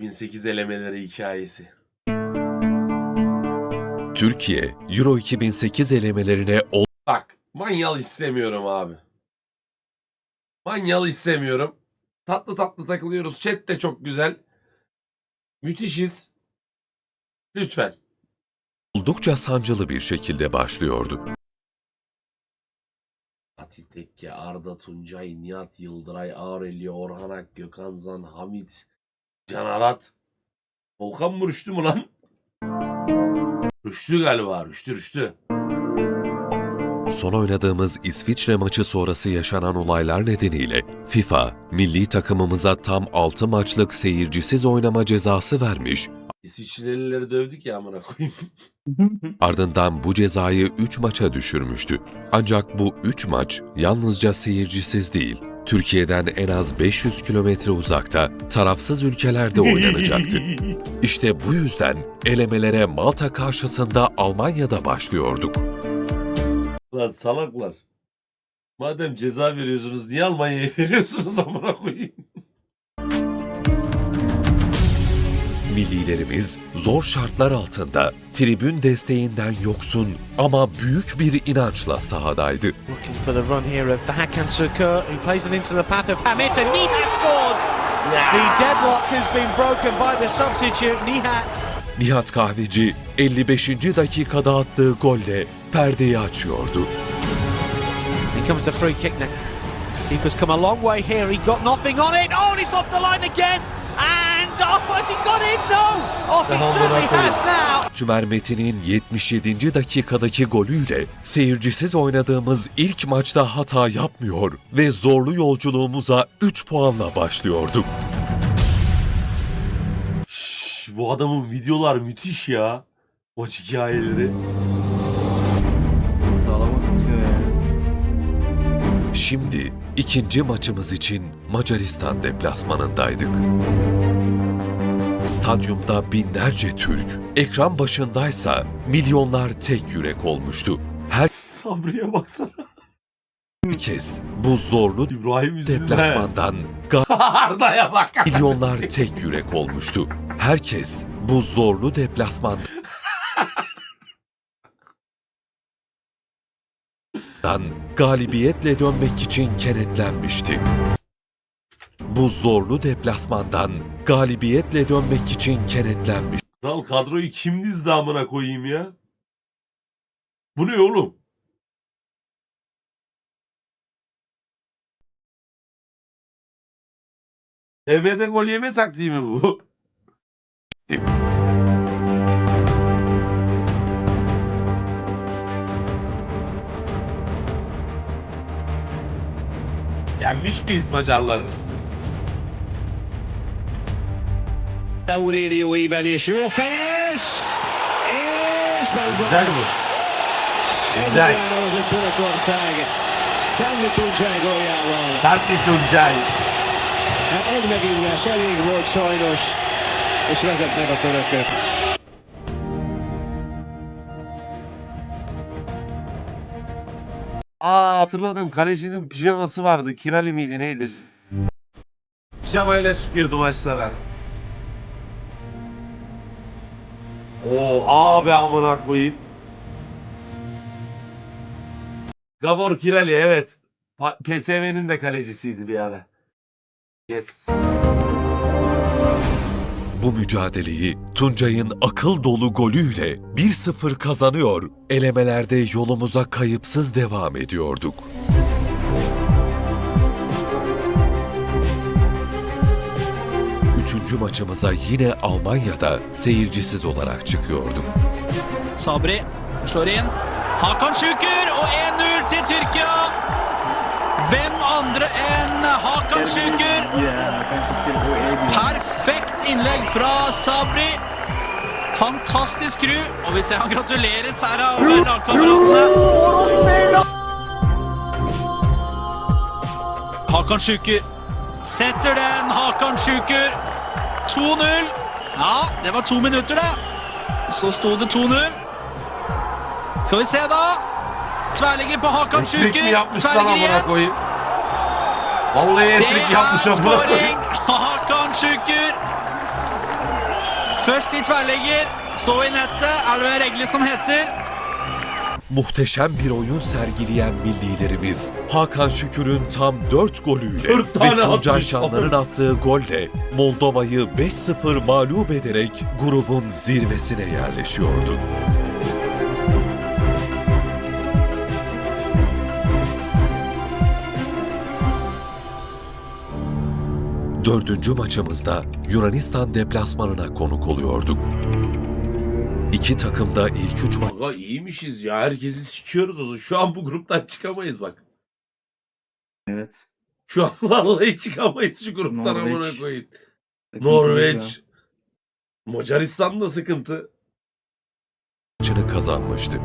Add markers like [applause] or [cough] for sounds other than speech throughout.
2008 elemeleri hikayesi. Türkiye, Euro 2008 elemelerine Bak manyal istemiyorum abi. Manyal istemiyorum. Tatlı tatlı takılıyoruz. Chat de çok güzel. Müthişiz. Lütfen. oldukça sancılı bir şekilde başlıyordu. Fatih Tekke, Arda Tuncay, Nihat Yıldıray, Aurelio, Orhan Ak, Gökhan Zan, Hamit, Can Arat. Volkan mı Rüştü mü lan? Rüştü galiba. Rüştü Rüştü. Son oynadığımız İsviçre maçı sonrası yaşanan olaylar nedeniyle FIFA, milli takımımıza tam 6 maçlık seyircisiz oynama cezası vermiş, İsviçrelileri dövdük ya amına koyayım. [laughs] ardından bu cezayı 3 maça düşürmüştü. Ancak bu 3 maç yalnızca seyircisiz değil, Türkiye'den en az 500 kilometre uzakta, tarafsız ülkelerde oynanacaktı. [laughs] İşte bu yüzden elemelere Malta karşısında Almanya'da başlıyorduk. Lan salaklar. Madem ceza veriyorsunuz niye Almanya'ya veriyorsunuz amına koyayım? Millilerimiz zor şartlar altında tribün desteğinden yoksun ama büyük bir inançla sahadaydı. Nihat Kahveci 55. dakikada attığı golle perdeyi açıyordu. Here comes the free kick now. Keeper's come a long way here, he got nothing on it! Oh, and it's off the line again! Tümer Metin'in 77. dakikadaki golüyle seyircisiz oynadığımız ilk maçta hata yapmıyor ve zorlu yolculuğumuza 3 puanla başlıyorduk. Şşş, bu adamın videolar müthiş ya. Maç hikayeleri. Şimdi ikinci maçımız için Macaristan deplasmanındaydık. Stadyumda binlerce Türk, ekran başındaysa milyonlar tek yürek olmuştu. Sabri'ye baksana. Herkes bu zorlu İbrahim Üzülmez. deplasmandan [laughs] Arda'ya bak. milyonlar tek yürek olmuştu. Herkes bu zorlu deplasmandan galibiyetle dönmek için kenetlenmişti. Bu zorlu deplasmandan galibiyetle dönmek için kenetlenmiş. Kral kadroyu kim dizdi amına koyayım ya? Bu ne oğlum? TV'de gol yeme taktiği mi bu? Yenmiş miyiz Macarları? Aurelio Ibanez, your finish is Güzel bu. Güzel. Salve Tuncay van. Sert bir Tuncay. Hát egy megindulás elég volt sajnos, és vezetnek a törökök. Aa hatırladım. Kalecinin pijaması vardı. Kirali miydi neydi? Pijamayla çıkıyordu maçlara. Oo abi amına koyayım. Gabor Kirali evet. PSV'nin de kalecisiydi bir ara. Yes. Bu mücadeleyi Tuncay'ın akıl dolu golüyle 1-0 kazanıyor, elemelerde yolumuza kayıpsız devam ediyorduk. Üçüncü maçımıza yine Almanya'da seyircisiz olarak çıkıyorduk. Sabri slår inn. Hakan Şükür og 1-0 til Tyrkia. Hvem andre enn Hakan Şükür? Perfekt innlegg fra Sabri. Fantastisk skru. Og vi ser han gratuleres her av lagkameratene. Hakan Şükür setter den. Hakan Şükür 2-0. Ja, det var to minutter, det. Så sto det 2-0. Skal vi se, da. Tverrligger på Hakan lan Tverrligger igjen. Det er skåring! Hakan Şükür. Først i tverrlegger, så i nettet. Er det Regle som heter? Muhteşem bir oyun sergileyen millilerimiz Hakan Şükür'ün tam 4 golüyle ve Tuncay Şanlar'ın attığı golle Moldova'yı 5-0 mağlup ederek grubun zirvesine yerleşiyordu. Dördüncü maçımızda Yunanistan deplasmanına konuk oluyorduk. İki takım da ilk üç ma- Aga iyiymişiz ya. Herkesi sikiyoruz o zaman. Şu an bu gruptan çıkamayız bak. Evet. Şu an [laughs] vallahi çıkamayız şu gruptan Norveç. amına koyayım. Takım Norveç. Macaristan da sıkıntı. maçını kazanmıştı.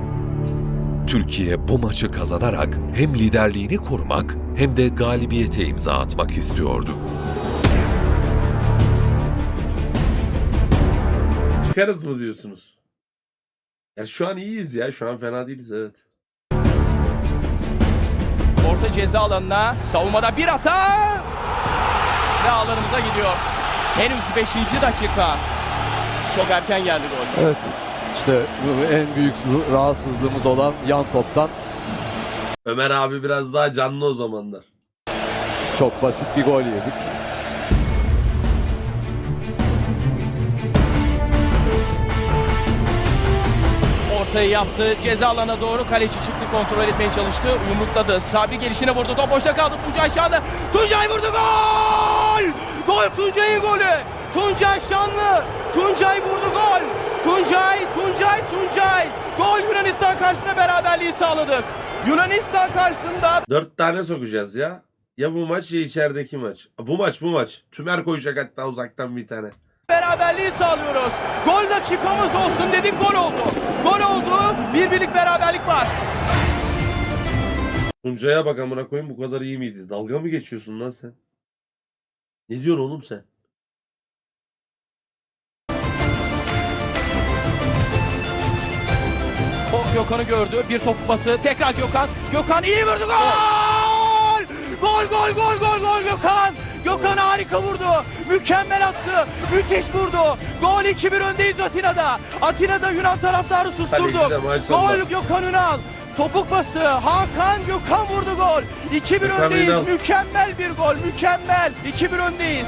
Türkiye bu maçı kazanarak hem liderliğini korumak hem de galibiyete imza atmak istiyordu. Çıkarız mı diyorsunuz? Ya şu an iyiyiz ya. Şu an fena değiliz evet. Orta ceza alanına savunmada bir hata ve ağlarımıza gidiyor. Henüz 5. dakika. Çok erken geldi gol. Evet. İşte bu en büyük rahatsızlığımız olan yan toptan Ömer abi biraz daha canlı o zamanlar. çok basit bir gol yedik. Ortayı yaptı. Ceza alanına doğru kaleci çıktı. Kontrol etmeye çalıştı. Yumrukladı. Sabri gelişine vurdu. Top boşta kaldı. Tuncay Şanlı. Tuncay vurdu. Gol! Gol Tuncay'ın golü. Tuncay Şanlı. Tuncay vurdu gol. Tuncay, Tuncay, Tuncay. Gol Yunanistan karşısında beraberliği sağladık. Yunanistan karşısında Dört tane sokacağız ya. Ya bu maç ya içerideki maç. Bu maç bu maç. Tümer koyacak hatta uzaktan bir tane. Beraberliği sağlıyoruz. Gol dakikamız olsun dedik gol oldu. Gol oldu. Bir birlik beraberlik var. Tuncay'a bak amına koyayım bu kadar iyi miydi? Dalga mı geçiyorsun lan sen? Ne diyorsun oğlum sen? O Gökhan'ı gördü. Bir top pası. Tekrar Gökhan. Gökhan iyi vurdu. Gol! Gol gol gol gol gol Gökhan. Gökhan harika vurdu. Mükemmel attı. Müthiş vurdu. Gol 2-1 öndeyiz Atina'da. Atina'da Yunan taraftarı susturduk. Gol Gökhan Ünal. Topuk pası. Hakan Gökhan vurdu gol. 2-1 Gökhan öndeyiz. Ünal. Mükemmel bir gol. Mükemmel. 2-1 öndeyiz.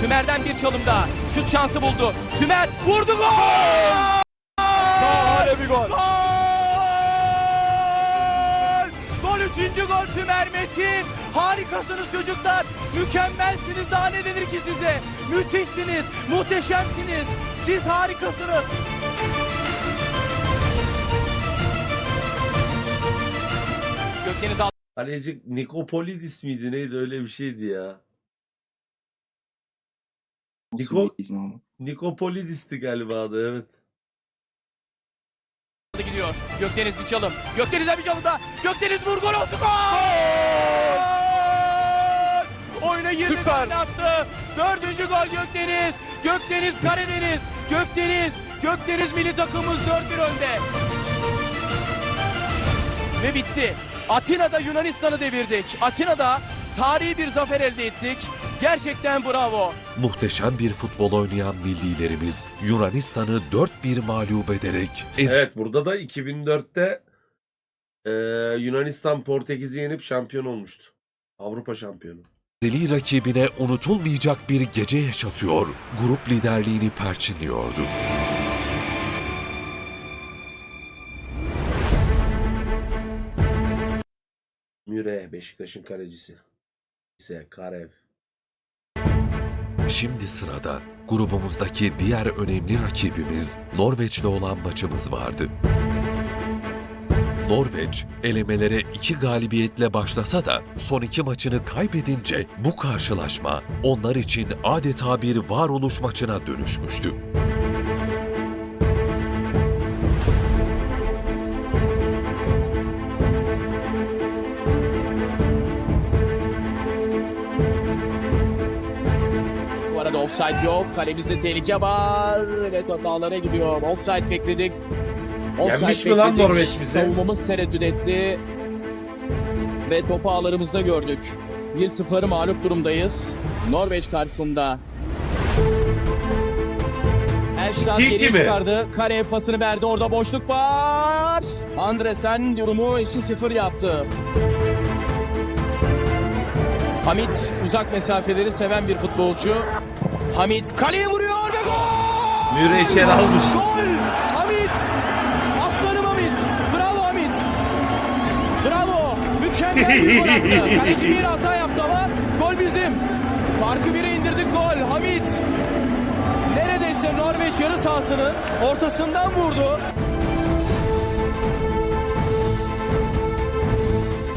Tümer'den bir çalım daha. Şut şansı buldu. Tümer vurdu gol! Şahane bir gol. Gol! Gol üçüncü gol Tümer Metin. Harikasınız çocuklar. Mükemmelsiniz. Daha ne denir ki size? Müthişsiniz. Muhteşemsiniz. Siz harikasınız. Gökdeniz Kaleci Nikopolidis miydi neydi öyle bir şeydi ya. Niko, Nikopolidis'ti galiba adı evet. Gidiyor. Gökdeniz bir çalım. Gökdeniz'e bir çalım daha. Gökdeniz vur gol olsun. Gol! Oyuna girdi Süper. attı. Dördüncü gol Gökdeniz. Gökdeniz Karadeniz. Gökdeniz. Gökdeniz milli takımımız 4-1 önde. Ve bitti. Atina'da Yunanistan'ı devirdik. Atina'da tarihi bir zafer elde ettik. Gerçekten bravo. Muhteşem bir futbol oynayan millilerimiz Yunanistan'ı 4-1 mağlup ederek Evet burada da 2004'te eee, Yunanistan Portekiz'i yenip şampiyon olmuştu. Avrupa şampiyonu. rakibine unutulmayacak bir gece yaşatıyor, grup liderliğini perçinliyordu. Müre Beşiktaş'ın kalecisi. İse Karev. Şimdi sırada grubumuzdaki diğer önemli rakibimiz Norveç'le olan maçımız vardı. Norveç elemelere iki galibiyetle başlasa da son iki maçını kaybedince bu karşılaşma onlar için adeta bir varoluş maçına dönüşmüştü. Offside yok. Kalemizde tehlike var. Ve top ağlara gidiyor. Offside bekledik. Yenmiş mi lan Norveç bizi? Savunmamız tereddüt etti. ve topu ağlarımızda gördük. 1-0 mağlup durumdayız. Norveç karşısında. Elştat İki geriye mi? çıkardı. Kare pasını verdi. Orada boşluk var. Andresen durumu 2-0 yaptı. Hamit uzak mesafeleri seven bir futbolcu. Hamit kaleye vuruyor ve gol! Müre içeri almış. Gol! Hamit! Aslanım Hamit! Bravo Hamit! Bravo! Mükemmel bir gol attı. [laughs] Kaleci bir hata yaptı ama gol bizim. Farkı bire indirdik gol. Hamit! Neredeyse Norveç yarı sahasının ortasından vurdu.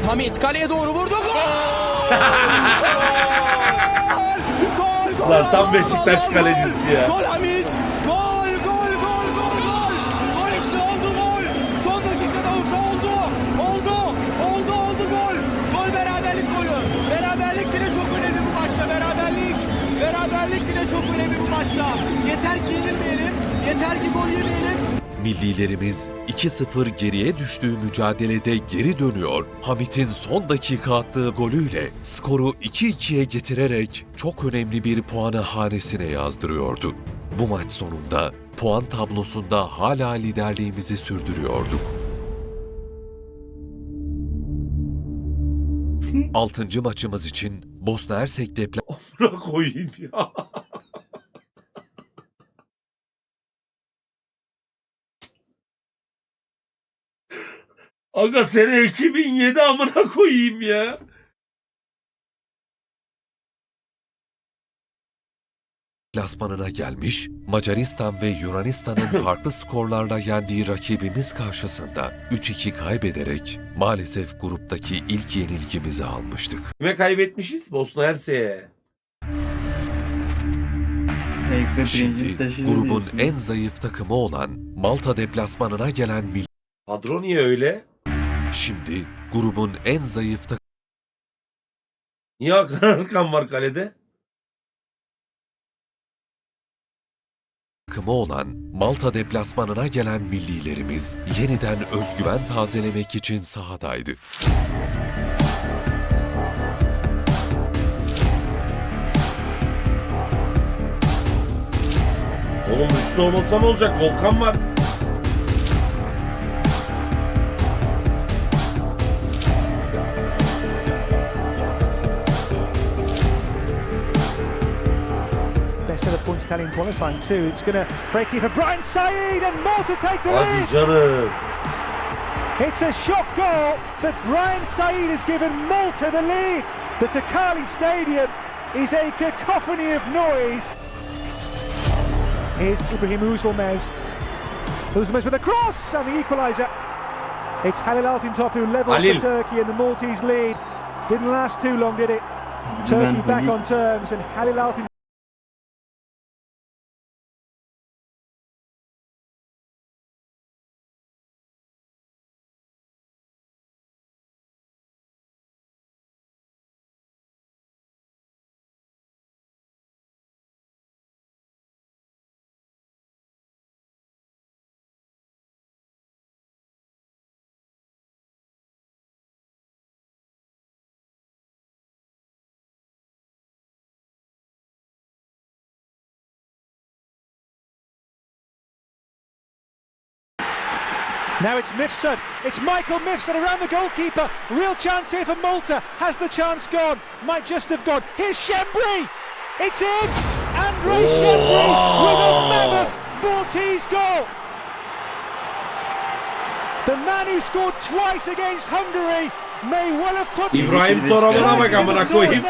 Hamit kaleye doğru vurdu. Gol! [laughs] Lan tam Gol! Beşiktaş Gol! kalecisi ya. Gol Hamit! Gol! Gol! Gol! Gol! Gol! Gol işte oldu gol! Son dakikada olsa oldu! Oldu! Oldu! Oldu gol! Gol beraberlik golü! Beraberlik bile çok önemli bu maçta. Beraberlik! Beraberlik bile çok önemli bu maçta. Yeter ki yenilmeyelim. Yeter ki gol yemeyelim. Millilerimiz 2-0 geriye düştüğü mücadelede geri dönüyor. Hamit'in son dakika attığı golüyle skoru 2-2'ye getirerek çok önemli bir puanı hanesine yazdırıyordu. Bu maç sonunda puan tablosunda hala liderliğimizi sürdürüyorduk. Altıncı maçımız için Bosna Hersek deplasmanı koyayım ya. Aga sene 2007 amına koyayım ya. Klasmanına gelmiş, Macaristan ve Yunanistan'ın [laughs] farklı skorlarla yendiği rakibimiz karşısında 3-2 kaybederek maalesef gruptaki ilk yenilgimizi almıştık. Kime kaybetmişiz? Bosna Hersek'e. Şimdi grubun en zayıf takımı olan Malta deplasmanına gelen Mil Kadro niye öyle? Şimdi grubun en zayıf Niye Hakan [laughs] Arkan var kalede? takımı olan Malta deplasmanına gelen millilerimiz yeniden özgüven tazelemek için sahadaydı. Oğlum üçlü olmasa ne olacak? Volkan var. Best of the points tally in qualifying too. It's going to break here for Brian Saeed and Malta take the lead. It's a shock goal, but Brian Saeed has given Malta the lead. The Takali Stadium is a cacophony of noise. Here's Ibrahim Uzulmez. Uzulmez with a cross and the equaliser. It's Halil Altintop who levels Halil. for Turkey and the Maltese lead. Didn't last too long, did it? Turkey back on terms and Halil Altintop. Now it's Mifsud. It's Michael Mifsud around the goalkeeper. Real chance here for Malta. Has the chance gone? Might just have gone. Here's Shembri. It's in. Andre Shembri with a mammoth Maltese goal. The man who scored twice against Hungary may well have put İbrahim Toraman'a bak amına koyayım.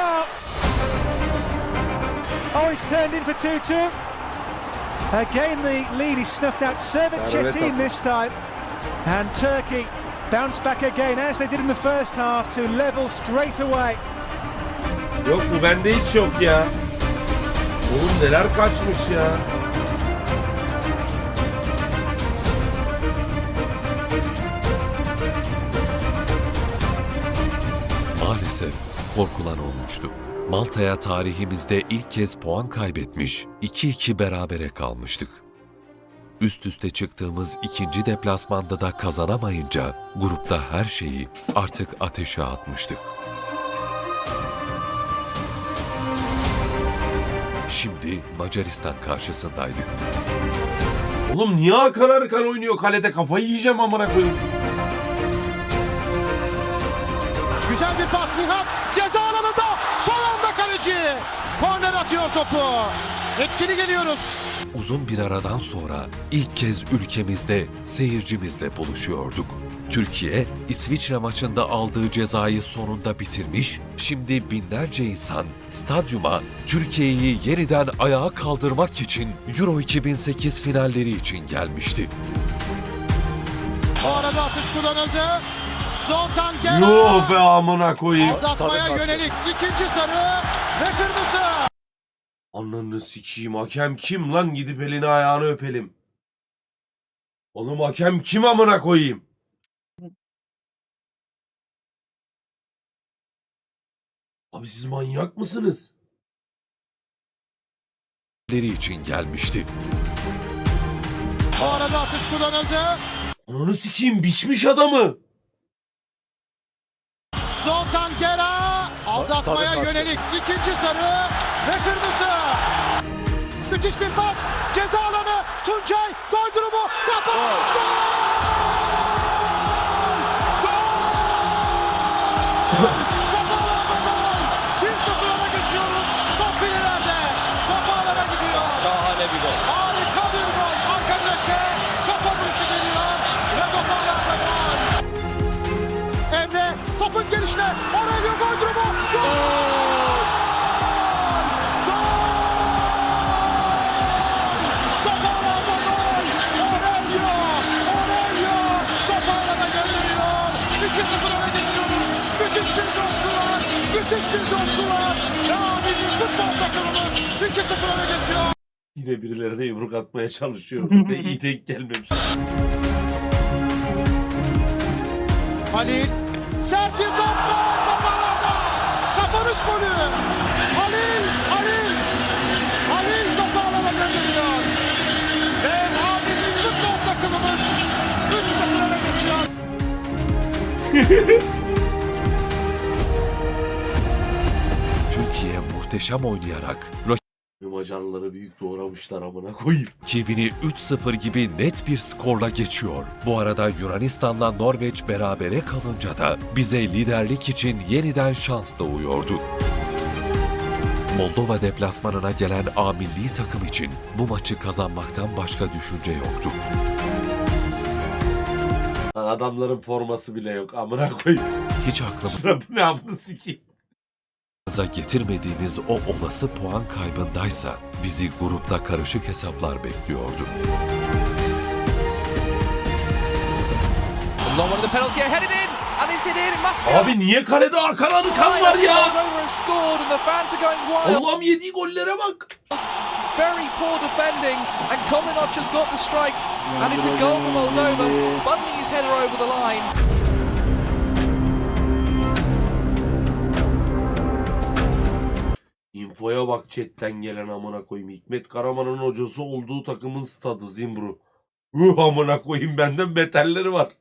Oh, it's turned in for 2-2. Again, the lead is snuffed out. Servet Servet Çetin this time. And Turkey bounce back again, as they did in the first half, to level straight away. Yok bu bende hiç yok ya. Oğlum neler kaçmış ya. Maalesef korkulan olmuştu. Malta'ya tarihimizde ilk kez puan kaybetmiş, 2-2 berabere kalmıştık. Üst üste çıktığımız ikinci deplasmanda da kazanamayınca grupta her şeyi artık ateşe atmıştık. Şimdi Macaristan karşısındaydık. Oğlum niye Hakan Arıkan oynuyor kalede kafayı yiyeceğim amına koyayım. Güzel bir pas Nihat. Ceza alanında son anda kaleci. Korner atıyor topu. Etkili geliyoruz. Uzun bir aradan sonra ilk kez ülkemizde seyircimizle buluşuyorduk. Türkiye, İsviçre maçında aldığı cezayı sonunda bitirmiş, şimdi binlerce insan stadyuma Türkiye'yi yeniden ayağa kaldırmak için Euro 2008 finalleri için gelmişti. O arada atış kullanıldı. Zoltan Gera. Yo be amına koyayım. Aldatmaya yönelik ikinci sarı ve kırmızı. Ananı sikeyim hakem kim lan gidip elini ayağını öpelim. Oğlum hakem kim amına koyayım? Abi siz manyak mısınız? Finalleri için gelmişti. O arada atış kullanıldı. Ananı sikeyim biçmiş adamı. Zoltan Gera. Aldatmaya yönelik ikinci sarı ve kırmızı. Müthiş bir pas. Ceza alanı. Tuncay gol durumu. Kafa. Gol! Yine birilerine yumruk atmaya çalışıyor. Ve iyi [laughs] denk gelmemiş. Halil sert bir top var. Kapanış golü. Halil, Halil. Halil topu alana gönderiyor. Ve abinin futbol takımımız 3-0 öne geçiyor. [laughs] Türkiye muhteşem oynayarak Macarları büyük doğramışlar amına koyayım. rakibini 3-0 gibi net bir skorla geçiyor. Bu arada Yunanistan'la Norveç berabere kalınca da bize liderlik için yeniden şans doğuyordu. Moldova deplasmanına gelen A milli takım için bu maçı kazanmaktan başka düşünce yoktu. Adamların forması bile yok amına koyayım. Hiç aklımıza Şuna bu ne amına sikeyim. Getirmediğimiz o olası puan kaybındaysa bizi grupta karışık hesaplar bekliyordu. Abi niye kalede Hakan Arıkan var ya? Allah'ım yediği gollere bak. Very poor defending, and Kominoc has got the strike, and it's a goal for Moldova, bundling his header over the line. Infoya bak chatten gelen amına koyayım. Hikmet Karaman'ın hocası olduğu takımın stadı Zimbru. Uh amına koyayım benden beterleri var.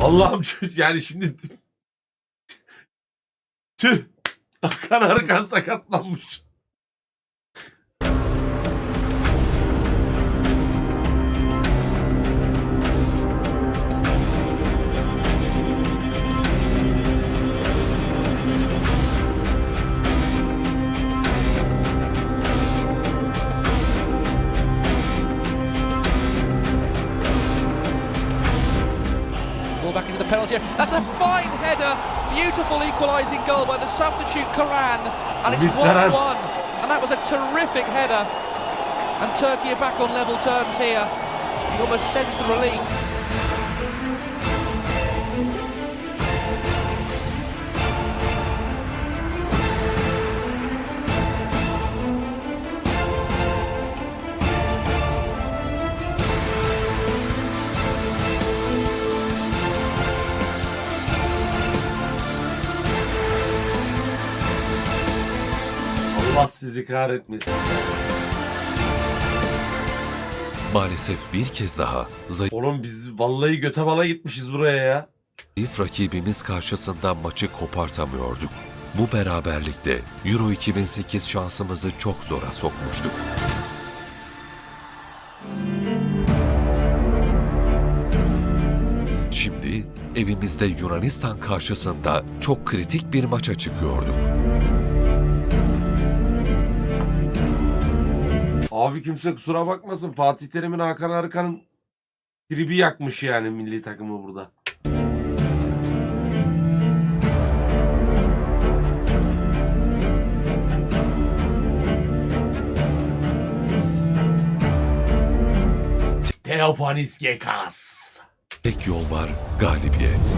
Allah'ım yani şimdi tüh Hakan Arıkan sakatlanmış. Into the penalty area. That's a fine header, beautiful equalising goal by the substitute Karan, and it's 1 1. And that was a terrific header. And Turkey are back on level terms here. You almost sense the relief. Allah sizi kahretmesin. maalesef bir kez daha Oğlum biz vallahi göte bala gitmişiz buraya ya. zayıf rakibimiz karşısında maçı kopartamıyorduk. Bu beraberlikte Euro 2008 şansımızı çok zora sokmuştu. Şimdi evimizde Yunanistan karşısında çok kritik bir maça çıkıyorduk. Abi kimse kusura bakmasın. Fatih Terim'in Hakan Arıkan'ın tribi yakmış yani milli takımı burada. Teofanis Gekas. Tek yol var galibiyet.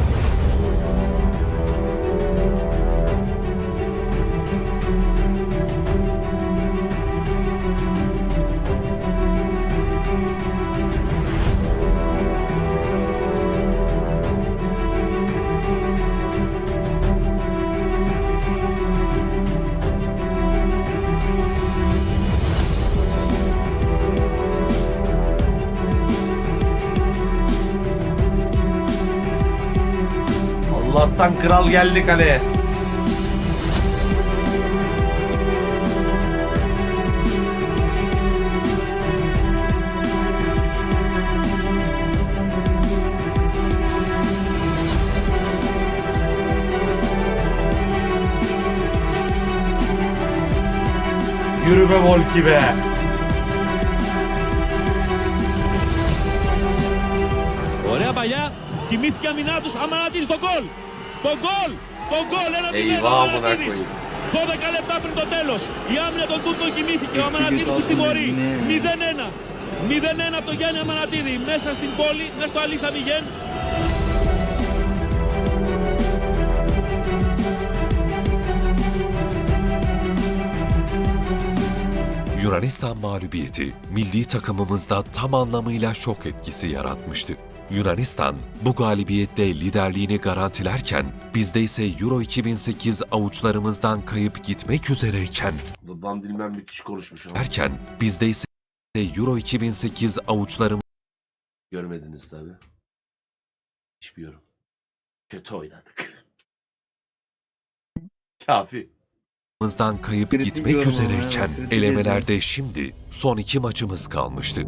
Allah'tan kral geldi kaleye. Yürü be Volki be. Ωραία παλιά. Τιμήθηκε αμυνά του. Αμανατίδη στον γκολ. Το γκολ. Το γκολ. Ένα Eyvah amına koyayım. 12 λεπτά πριν το τέλος. Η άμυνα των Τούρκων κοιμήθηκε. Ο Αμανατίδη τους τιμωρεί. 0-1. 0-1 από τον Γιάννη Αμανατίδη. Μέσα στην πόλη, μέσα στο Αλίσσα Μιγέν. Yunanistan mağlubiyeti milli takımımızda tam anlamıyla şok etkisi yaratmıştı. Yunanistan bu galibiyette liderliğini garantilerken bizde ise Euro 2008 avuçlarımızdan kayıp gitmek üzereyken Van Dilmen müthiş konuşmuş ama. erken bizde ise Euro 2008 avuçlarımızdan Görmediniz tabi. Hiçbir yorum. Kötü oynadık. [laughs] Kafi. kayıp Kritik gitmek yorum ama, üzereyken evet, kritik elemelerde şimdi son iki maçımız kalmıştı.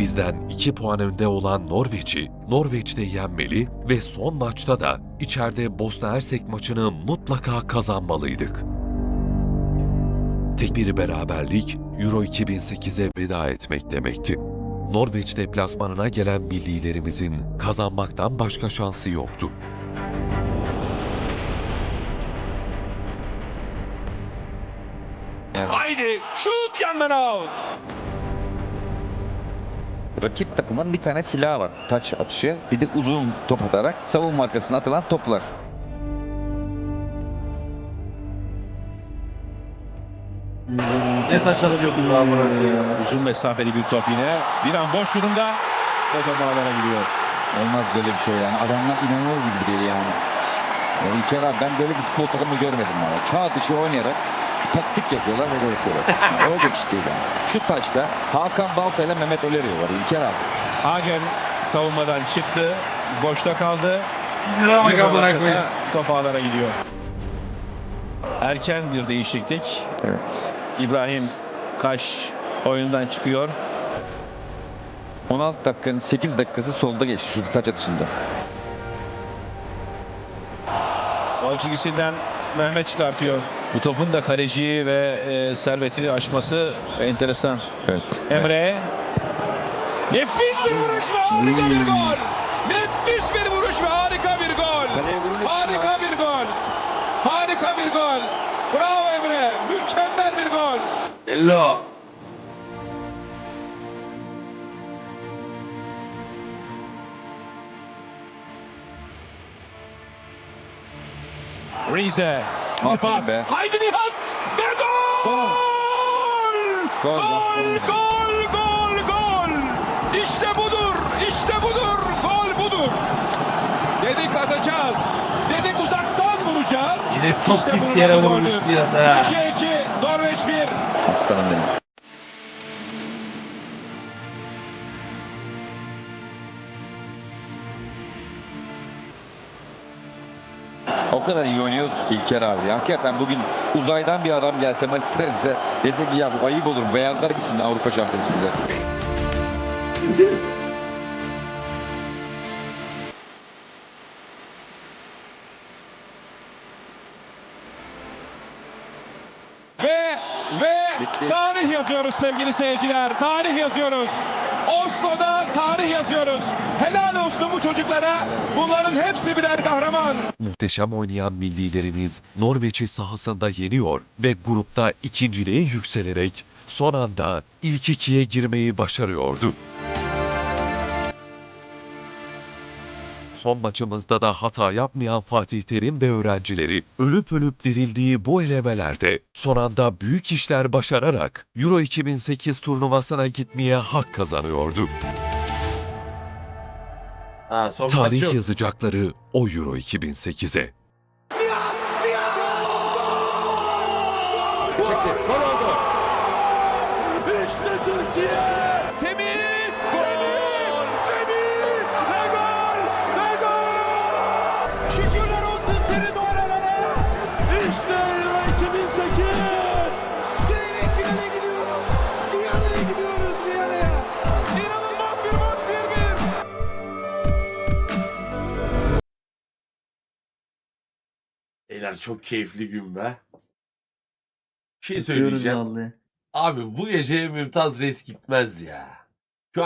Bizden 2 puan önde olan Norveç'i Norveç'te yenmeli ve son maçta da içeride Bosna Hersek maçını mutlaka kazanmalıydık. Tek bir beraberlik Euro 2008'e veda etmek demekti. Norveç deplasmanına gelen millilerimizin kazanmaktan başka şansı yoktu. Haydi şut yandan out. Rakip takımın bir tane silahı var. Taç atışı. Bir de uzun top atarak savunma arkasına atılan toplar. Ne taşlanacak bu amına koyayım. Uzun mesafeli bir top yine. Bir an boş durumda. O top ağlara gidiyor. Olmaz böyle bir şey yani. Adamlar inanılır gibi değil yani. İlker abi ben böyle bir futbol takımı görmedim yani. Çağ dışı oynayarak taktik yapıyorlar ve gol öyle bir şey değil yani. Şu taşta Hakan Balta ile Mehmet Öleri var. İlker abi. Hagen savunmadan çıktı. Boşta kaldı. Top ağlara gidiyor. Erken bir değişiklik. Evet. İbrahim Kaş oyundan çıkıyor. 16 dakikanın 8 dakikası solda geçti şu taç atışında. Gol çizgisinden Mehmet çıkartıyor. Bu topun da kaleciyi ve e, servetini aşması enteresan. Evet. Emre. Nefis bir vuruş ve harika bir gol. Nefis bir vuruş ve harika bir gol. Harika bir gol. Harika bir gol. Bravo Emre. Mükemmel bir gol. Hello. Rize. Bir Aferin pas. be. Haydi Nihat. Ve gol. Gol. Gol, gol, gol, gol. İşte budur, işte budur, gol budur. Dedik atacağız, dedik uzaktan vuracağız. Yine çok İşte pis yere vurmuş bir anda. 2-2, Norveç 1. Aslanım benim. O kadar iyi oynuyoruz ki İlker abi. Hakikaten bugün uzaydan bir adam gelse maç size dese ki ya ayıp olur. Beyazlar gitsin Avrupa Şampiyonası'nda. Yazıyoruz sevgili seyirciler. Tarih yazıyoruz. Oslo'da tarih yazıyoruz. Helal olsun bu çocuklara. Bunların hepsi birer kahraman. Muhteşem oynayan millilerimiz Norveç'i sahasında yeniyor ve grupta ikinciliğe yükselerek son anda ilk ikiye girmeyi başarıyordu. Son maçımızda da hata yapmayan Fatih Terim ve öğrencileri ölüp ölüp dirildiği bu elemelerde son anda büyük işler başararak Euro 2008 turnuvasına gitmeye hak kazanıyordu. Ha son Tarih yok. yazacakları o Euro 2008'e. İşte Beyler çok keyifli gün be. Bir şey Öpüyoruz söyleyeceğim. vallahi. Abi bu gece Mümtaz Reis gitmez ya.